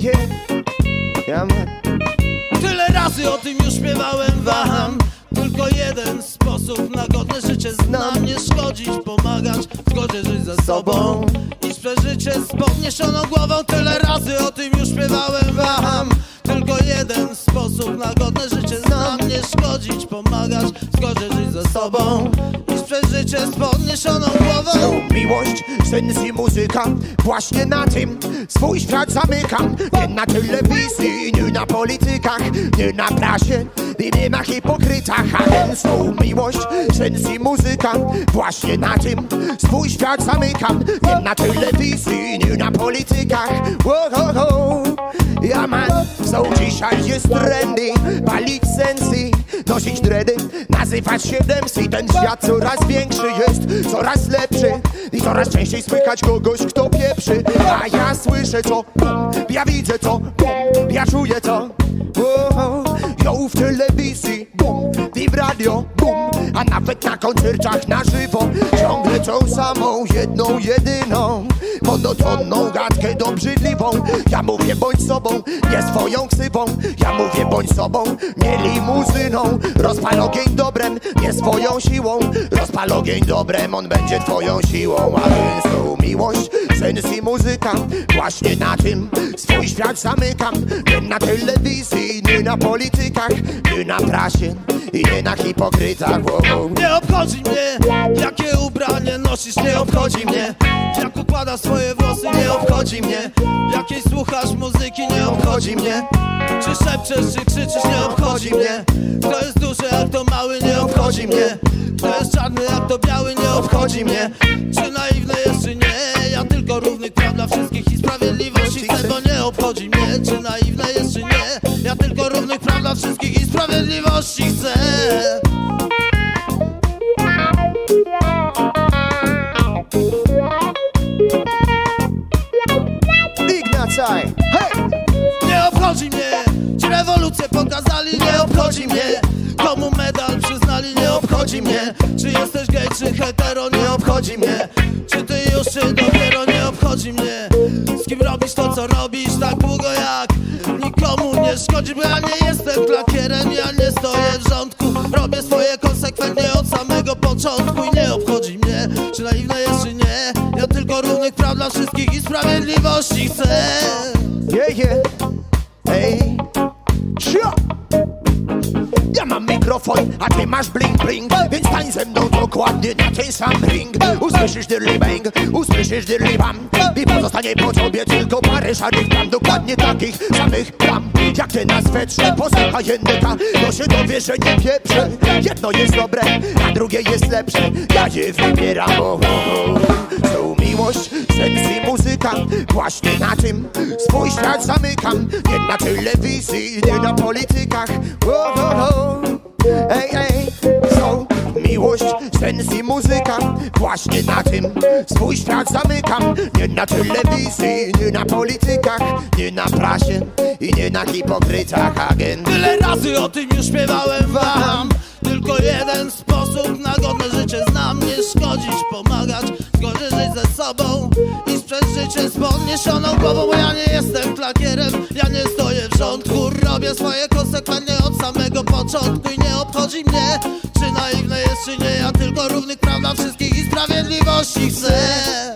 Ja Tyle razy o tym już śpiewałem waham. Tylko jeden sposób na godne życie znam Nie szkodzić, pomagać, w zgodzie żyć ze sobą. Niż przeżycie z podniesioną głową. Tyle razy o tym już śpiewałem waham. Tylko jeden sposób na godne życie znam Nie szkodzić, pomagać, w zgodzie żyć ze sobą. Z podniesioną głową. Miłość, sens i muzyka Właśnie na tym swój świat zamykam. Nie na telewizji, nie na politykach Nie na prasie nie na hipokrytach A są miłość, sens i muzyka Właśnie na tym swój świat zamykam. Nie na telewizji, nie na politykach. Wo, ho, ho. Ja man, są dzisiaj jest trendy Palić sensy, nosić dredy Nazywać się MC Ten świat coraz większy jest, coraz lepszy. I coraz częściej słychać kogoś, kto pieprzy. A ja słyszę co, ja widzę co, ja czuję Wow, Ją w telewizji, bum, i w radio, bum A nawet na koncertach na żywo Ciągle tą samą, jedną, jedyną Monotonną gadkę dobrzydliwą. Ja mówię bądź sobą, nie swoją ksywą. Ja mówię bądź sobą, nie limuzyną. Rozpal ogień dobrem, nie swoją siłą. Rozpal ogień dobrem, on będzie twoją siłą. A więc tą miłość, sens i muzyka. Właśnie na tym swój świat zamykam. Nie na telewizji, nie na politykach Nie na prasie i nie na hipokrytach wow. Nie obchodzi mnie, jakie ubranie nosisz, nie obchodzi mnie. Jak układasz swoje włosy, nie obchodzi mnie. Jakiej słuchasz muzyki, nie obchodzi mnie. Czy szepczesz, czy krzyczysz, nie obchodzi mnie. Kto jest duży, jak to mały, nie obchodzi mnie. Kto jest czarny, jak to biały, nie obchodzi mnie. Czy naiwny jest, czy nie Ja tylko równych praw dla wszystkich i sprawiedliwości chcę, bo nie obchodzi mnie. Czy naiwne jest, czy nie dla wszystkich i sprawiedliwości chcę. Ignacaj, hej! Nie obchodzi mnie, ci rewolucję pokazali, nie obchodzi mnie. Komu medal przyznali, nie obchodzi mnie. Czy jesteś gej, czy hetero, nie obchodzi mnie. Czy ty już, czy dopiero, nie obchodzi mnie? Z kim robisz to, co robisz, tak długo jak nie szkodzi, bo ja nie jestem klakierem Ja nie stoję w rządku, robię swoje konsekwentnie od samego początku I nie obchodzi mnie, czy naiwne jest, czy nie. Ja tylko równych praw dla wszystkich i sprawiedliwości chcę. Yeah, yeah. Ej! Ja mam mikrofon, a ty masz bling bling. Więc tań ze mną dokładnie na ten sam ring. Usłyszysz dirly bang, usłyszysz dirly bam. I pozostanie po tobie tylko parę szarych plam Dokładnie takich samych plam Jak na swetrze, posłuchaj języka To się dowie, że nie pieprzę Jedno jest dobre, a drugie jest lepsze. Ja je wybieram, o, o, o. Są miłość, sens i muzyka. Właśnie na tym swój świat zamykam. Nie na telewizji, nie na politykach. O, o, o. Ej, ej, sens muzyka Właśnie na tym. Swój świat zamykam Nie na telewizji, nie na politykach Nie na prasie i nie na hipokrytach agent. Tyle razy o tym już śpiewałem wam. Tylko jeden sposób na godne życie znam. Nie szkodzić, pomagać, zgodzie ze sobą I przez życie z podniesioną głową Bo ja nie jestem klakierem, ja nie stoję w rządku Robię swoje konsekwentnie od samego początku I nie obchodzi mnie, czy nie? Ja tylko równych praw dla wszystkich i sprawiedliwości chcę